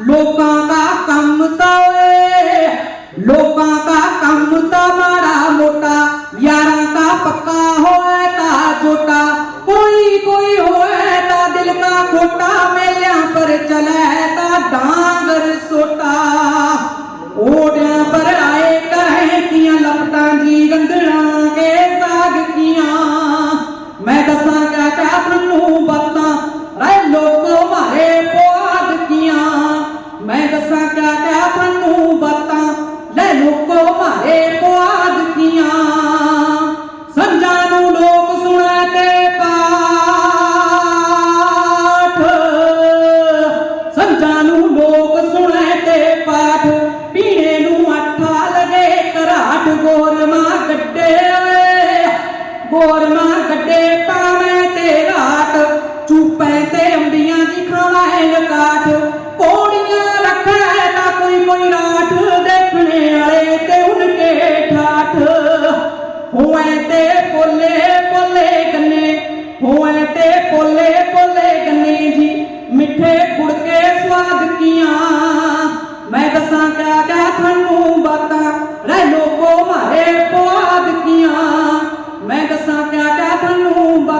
ਲੋਕਾਂ ਦਾ ਕੰਮ ਤਾਂ ਓਏ ਲੋਕਾਂ ਦਾ ਕੰਮ ਤਾਂ ਮਾੜਾ ਮੋਟਾ ਯਾਰਾਂ ਦਾ ਪੱਕਾ ਗੋਰਮਾ ਗੱਡੇ ਪਾਵੇਂ ਤੇ ਰਾਤ। ਚੂਪੇ ਤੇ ਅੰਬੀਆਂ ਦੀ ਖਾਵੇਂ ਲਕਾਠ ਕੋੜੀਆਂ ਰੱਖੇ ਤਾਂ ਕੋਈ ਕੋਈ ਰਾਠ ਦੇਖਣੇ ਵਾਲੇ ਤੇ ਉਨਕੇ ਠਾਠ। ਹੋਏ ਤੇ ਪੋਲੇ ਪੋਲੇ ਗੰਨੇ। ਹੋਏ ਤੇ ਪੋਲੇ ਪੋਲੇ ਗੰਨੇ ਜੀ। ਮਿੱਠੇ ਗੁੜ ਕੇ ਸਵਾਦ ਕੀਆਂ। ਮੈਂ ਦੱਸਾਂ ਕਿਆ ਕਿਆ ਤੁਹਾਨੂੰ ਬਾਤਾਂ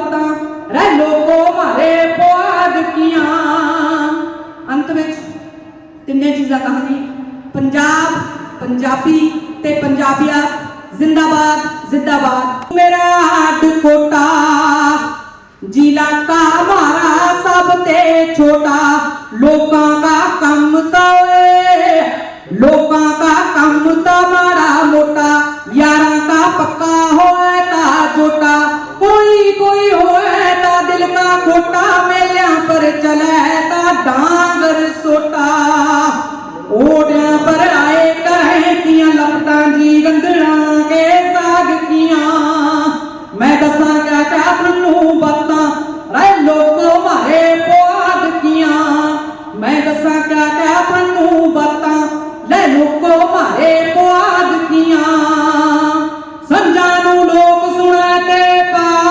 ਮੌਤਾਂ ਰਹਿ ਲੋਕੋ ਮਾਰੇ ਪੁਆਦ ਕੀਆਂ। ਅੰਤ ਵਿੱਚ ਤਿੰਨੇ ਚੀਜ਼ਾਂ ਕਹਾਣੀ ਪੰਜਾਬ, ਪੰਜਾਬੀ ਤੇ ਪੰਜਾਬੀਅਤ ਜ਼ਿੰਦਾਬਾਦ ਜ਼ਿੰਦਾਬਾਦ। ਮੇਰਾ ਹੱਡ ਜ਼ਿਲ੍ਹਾ ਕਾ ਮਾਰਾ ਸਭ ਤੇ ਛੋਟਾ। ਲੋਕਾਂ ਦਾ ਕੰਮ ਤਾਂ ਲੋਕਾਂ ਦਾ ਕੰਮ ਤਾਂ ਦੱਸਾਂ ਕਿਆ ਬਾਤਾਂ, ਰਹਿ ਲੋਕੋ ਮਾਰੇ ਪੁਆਧ ਕੀਆਂ। ਮੈਂ ਦੱਸਾਂ ਕਿਆ ਕਿਆ ਤੁਹਾਨੂੰ ਬਾਤਾਂ, ਲੈ ਲੋਕੋ ਮਾਰੇ ਪੁਆਧ ਕੀਆਂ। ਸੰਜਾਂ ਨੂੰ ਲੋਕ ਸੁਣੇ ਤੇ ਪਾਠ।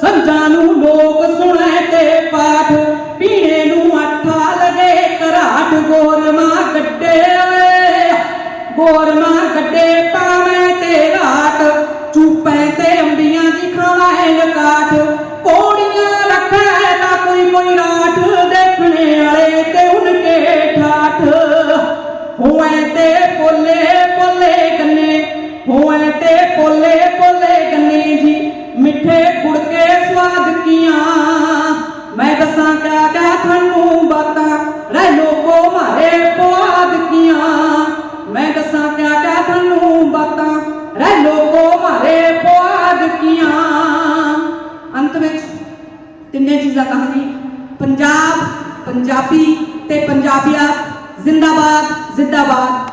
ਸੰਜਾਂ ਨੂੰ ਲੋਕ ਸੁਣੇ ਤੇ ਪਾਠ। ਪੀਣੇ ਨੂੰ ਆਠਾ ਲਗੇ ਘਰਾਟ, ਗੋਰਮਾ ਗੱਡੇ ਓਏ ਗੋਰਮਾ ਗੱਡੇ ਪਾਵੇਂ ਅੰਬੀਆਂ ਦੀ ਖਾਵੇਂ ਕੋੜੀਆਂ ਰੱਖੇ ਤਾਂ ਕੋਈ ਕੋਈ ਰਾਠ, ਦੇਖਣੇ ਵਾਲੇ ਤੇ ਉਨਕੇ ਠਾਠ। ਹੋਏ ਤੇ ਪੋਲੇ ਪੋਲੇ ਗੰਨੇ ਹੋਏ ਤੇ ਪੋਲੇ ਪੋਲੇ ਪੰਜਾਬ ਪੰਜਾਬੀ ਤੇ ਪੰਜਾਬੀਅਤ ਜ਼ਿੰਦਾਬਾਦ ਜ਼ਿੰਦਾਬਾਦ।